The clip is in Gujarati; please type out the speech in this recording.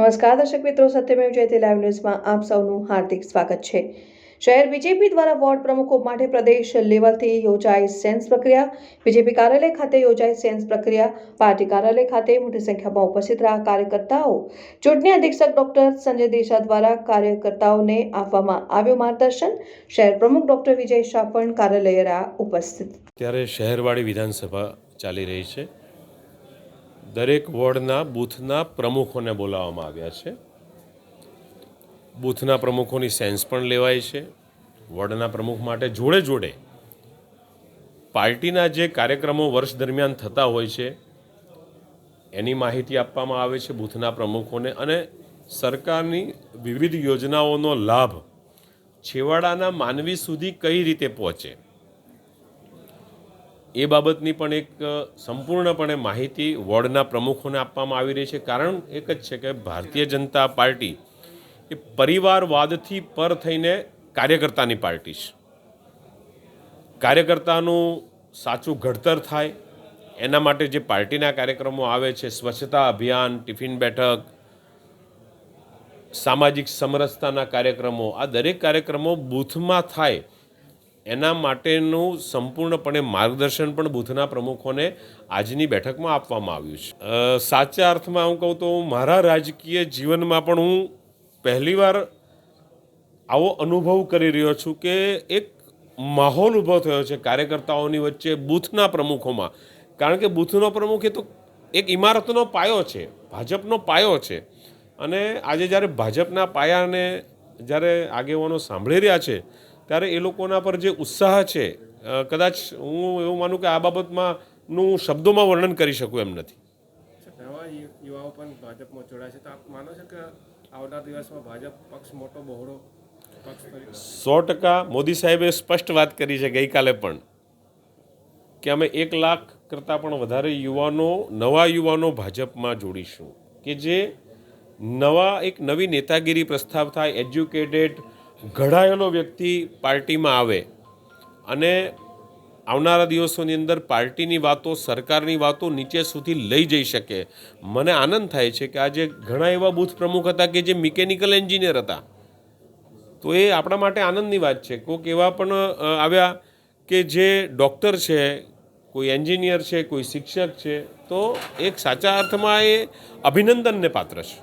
નમસ્કાર, દર્શક મિત્રો. સત્યમેવ જયતે લાઈવ ન્યૂઝમાં આપ સૌનું હાર્દિક સ્વાગત છે. શહેર બીજેપી દ્વારા વોર્ડ પ્રમુખો માટે પ્રદેશ લેવલથી યોજાઈ સેન્સ પ્રક્રિયા બીજેપી કાર્યાલય ખાતે યોજાઈ સેન્સ પ્રક્રિયા, પાર્ટી કાર્યાલય ખાતે મોટી સંખ્યામાં ઉપસ્થિત રહ્યા કાર્યકર્તાઓ. ચૂંટણી અધિક્ષક ડોક્ટર સંજય દેશા દ્વારા કાર્યકર્તાઓને આપવામાં આવ્યું માર્ગદર્શન. શહેર પ્રમુખ ડોક્ટર વિજય શાહ પણ કાર્યાલય રહ્યા ઉપસ્થિત. ત્યારે શહેરવાળી વિધાનસભા ચાલી રહી છે. દરેક વોર્ડના બૂથના પ્રમુખોને બોલાવવામાં આવ્યા છે. બૂથના પ્રમુખોની સેન્સ પણ લેવાય છે. વોર્ડના પ્રમુખ માટે જોડે જોડે પાર્ટીના જે કાર્યક્રમો વર્ષ દરમિયાન થતા હોય છે, એની માહિતી આપવામાં આવે છે બૂથના પ્રમુખોને અને સરકારની વિવિધ યોજનાઓનો લાભ છેવાડાના માનવી સુધી કઈ રીતે પહોંચે? એ બાબતની પણ એક સંપૂર્ણપણે માહિતી વોર્ડના પ્રમુખોને આપવામાં આવી રહી છે. કારણ એક જ છે કે ભારતીય જનતા પાર્ટી એ પરિવારવાદથી પર થઈને કાર્યકર્તાની પાર્ટી છે. કાર્યકર્તાનું સાચું ઘડતર થાય, એના માટે જે પાર્ટીના કાર્યક્રમો આવે છે, સ્વચ્છતા અભિયાન, ટિફિન બેઠક, સામાજિક સમરસતાના કાર્યક્રમો, આ દરેક કાર્યક્રમો બૂથમાં થાય એના માટેનું સંપૂર્ણપણે માર્ગદર્શન પણ બૂથના પ્રમુખોને આજની બેઠકમાં આપવામાં આવ્યું છે. સાચા અર્થમાં હું કહું તો મારા રાજકીય જીવનમાં પણ હું પહેલીવાર આવો અનુભવ કરી રહ્યો છું કે એક માહોલ ઊભો થયો છે કાર્યકર્તાઓની વચ્ચે બૂથના પ્રમુખોમાં. કારણ કે બૂથનો પ્રમુખ એ તો એક ઇમારતનો પાયો છે, ભાજપનો પાયો છે. અને આજે જ્યારે ભાજપના પાયાને જ્યારે આગેવાનો સાંભળી રહ્યા છે ત્યારે એ લોકોના પર જે ઉત્સાહ છે કદાચ હું એવું માનું કે આ બાબતમાં નું શબ્દોમાં વર્ણન કરી શકું એમ નથી. યુવાઓ પણ ભાજપમાં જોડાય છે. તો આપ માનો છો કે આવનાર દિવસમાં ભાજપ પક્ષ મોટો બહોળો સો ટકા મોદી સાહેબે સ્પષ્ટ વાત કરી છે ગઈકાલે પણ કે અમે એક લાખ કરતાં પણ વધારે યુવાનો નવા યુવાનો ભાજપમાં જોડીશું. કે જે નવા એક નવી નેતાગીરી પ્રસ્તાવ થાય એજ્યુકેટેડ ઘડાયેલો વ્યક્તિ પાર્ટીમાં આવે અને આવનારા દિવસોની અંદર પાર્ટીની વાતો, સરકારની વાતો નીચે સુધી લઈ જઈ શકે. મને આનંદ થાય છે કે આજે ઘણા એવા બૂથ પ્રમુખ હતા કે જે મિકેનિકલ એન્જિનિયર હતા. તો એ આપણા માટે આનંદની વાત છે. કોઈક એવા પણ આવ્યા કે જે ડૉક્ટર છે, કોઈ એન્જિનિયર છે, કોઈ શિક્ષક છે, તો એક સાચા અર્થમાં એ અભિનંદનને પાત્ર છે.